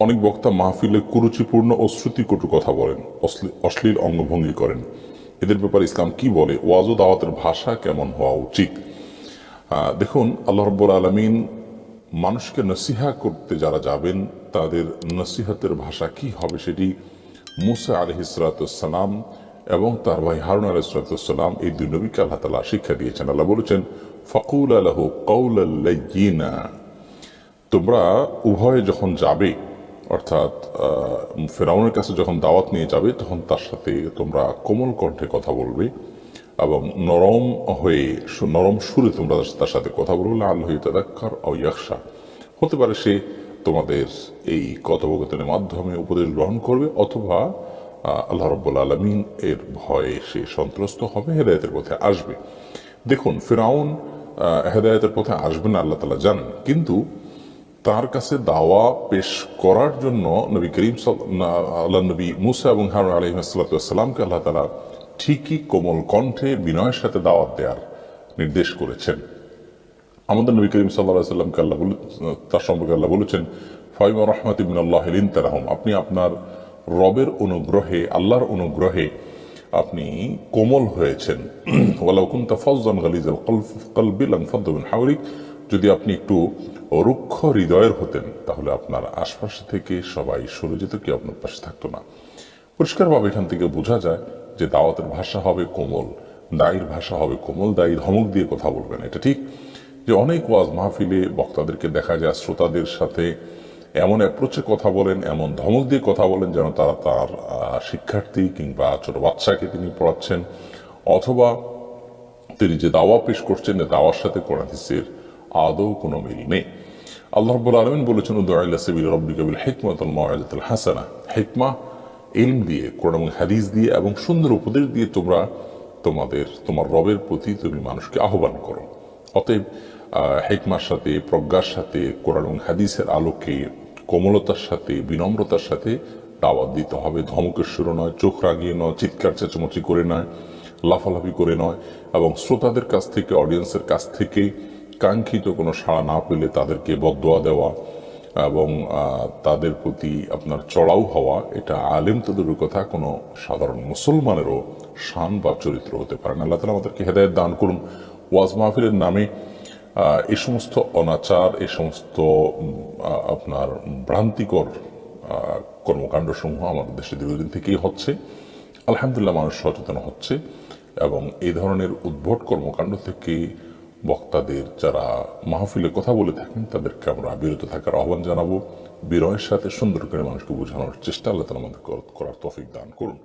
অনেক বক্তা মাহফিলে কুরুচিপূর্ণ ও শ্রুতিকটু কথা বলেন, অশ্লী- অশ্লীল অঙ্গভঙ্গি করেন। এদের ব্যাপারে ইসলাম কি বলে? ওয়াজ দাওয়াতের ভাষা কেমন হওয়া উচিত? দেখুন, আল্লাহ রব্বুল আলমিন মানুষকে নসিহা করতে যারা যাবেন, তাদের নসিহতের ভাষা কি হবে সেটি মুসা আলহ আলহিসাম এবং তার ভাই হারুন আলহিসাম এই দুই নবীকে আল্লাহ তালা শিক্ষা দিয়েছেন। আল্লাহ বলেছেন, ফকুল আলহ কৌল তোমরা উভয়ে যখন যাবে অর্থাৎ ফেরাউনের কাছে যখন দাওয়াত নিয়ে যাবে, তখন তার সাথে তোমরা কোমল কণ্ঠে কথা বলবে এবং নরম হয়ে নরম সুরে তোমরা তার সাথে কথা বলবে। আল্লাহ তাদাক্কার ও ইয়াকশা হতে পারে সে তোমাদের এই কথোপকথনের মাধ্যমে উপদেশ গ্রহণ করবে অথবা আল্লাহ রব্বুল আলমিন এর ভয়ে সে সন্ত্রস্ত হবে, হেদায়তের পথে আসবে। দেখুন, ফেরাউন হেদায়তের পথে আসবে না, আল্লাহ তালা জানেন। কিন্তু তার কাছে দাওয়া পেশ করার জন্য নবী করিম আল্লাহ নবী মুসা এবং হারুন আলহিমসাল্লামকে আল্লাহ তালা ঠিকই কোমল কণ্ঠে বিনয়ের সাথে দাওয়াত দেওয়ার নির্দেশ করেছেন। আমাদের নবী করিম সাল্লাহ সাল্লামকে আল্লাহ তার সম্পর্কে আল্লাহ বলেছেন, ফাইমা রহমত ইবিন আল্লাহ তারাহম আপনি আপনার রবের অনুগ্রহে, আল্লাহর অনুগ্রহে আপনি কোমল হয়েছেন। ওয়ালাউ কুনতা ফাজ্জান গালিজাল কলবি লানফাদ্দু মিন হাওলিক যদি আপনি একটু রুক্ষ হৃদয়ের হতেন, তাহলে আপনার আশপাশ থেকে সবাই সরে যেত, কেউ আপনার পাশে থাকতো না। পরিষ্কারভাবে এখান থেকে বোঝা যায় যে দাওয়াতের ভাষা হবে কোমল, দায়ীর ভাষা হবে কোমল, দায়ী ধমক দিয়ে কথা বলবেন। এটা ঠিক যে অনেক ওয়াজ মাহফিলে বক্তাদেরকে দেখা যায়, শ্রোতাদের সাথে এমন অ্যাপ্রোচে কথা বলেন, এমন ধমক দিয়ে কথা বলেন যেন তারা তার শিক্ষার্থী কিংবা ছোট বাচ্চাকে তিনি পড়াচ্ছেন। অথবা তিনি যে দাওয়া পেশ করছেন দাওয়ার সাথে কোরআন হাদিসের আদৌ কোনো মিল নেই। আল্লাহ আলামিন বলেছেন উদুআ সাবিল রাব্বিকা বিল হিকমাতিল হাসানা। হেকমা, ইলম দিয়ে, কোরআন হাদিস দিয়ে এবং সুন্দর উপদেশ দিয়ে তোমরা তোমাদের, তোমার রবের প্রতি তুমি মানুষকে আহ্বান করো। অতএব হিকমার সাথে, প্রজ্ঞার সাথে, কোরআন হাদিসের আলোকে, কোমলতার সাথে, বিনম্রতার সাথে দাওয়াত দিতে হবে। ধমকের সুর নয়, চোখ রাগিয়ে নয়, চিৎকার চেঁচামেচি করে নয়, লাফালাফি করে নয় এবং শ্রোতাদের কাছ থেকে অডিয়েন্সের কাছ থেকে কাঙ্ক্ষিত কোনো সাড়া না পেলে তাদেরকে বদোয়া দেওয়া এবং তাদের প্রতি আপনার চড়াও হওয়া এটা আলেম তাদের কথা কোনো সাধারণ মুসলমানেরও শান বা চরিত্র হতে পারে না। আল্লাহ তালা আমাদেরকে হেদায়ত দান করুন। ওয়াজ মাহফিলের নামে এ সমস্ত অনাচার এ সমস্ত আপনার ভ্রান্তিকর আহ, কর্মকাণ্ড সমূহ আমাদের দেশে দীর্ঘদিন থেকেই হচ্ছে। আলহামদুলিল্লাহ মানুষ সচেতন হচ্ছে এবং এই ধরনের উদ্ভট কর্মকাণ্ড থেকে বক্তাদের যারা মাহফিলে কথা বলে থাকেন, তাদেরকে আমরা বিরত থাকার আহ্বান জানাব। বিরয়ের সাথে সুন্দর করে মানুষকে বোঝানোর চেষ্টা আল্লাহ তালা আমাদের করার তফিক দান করুন।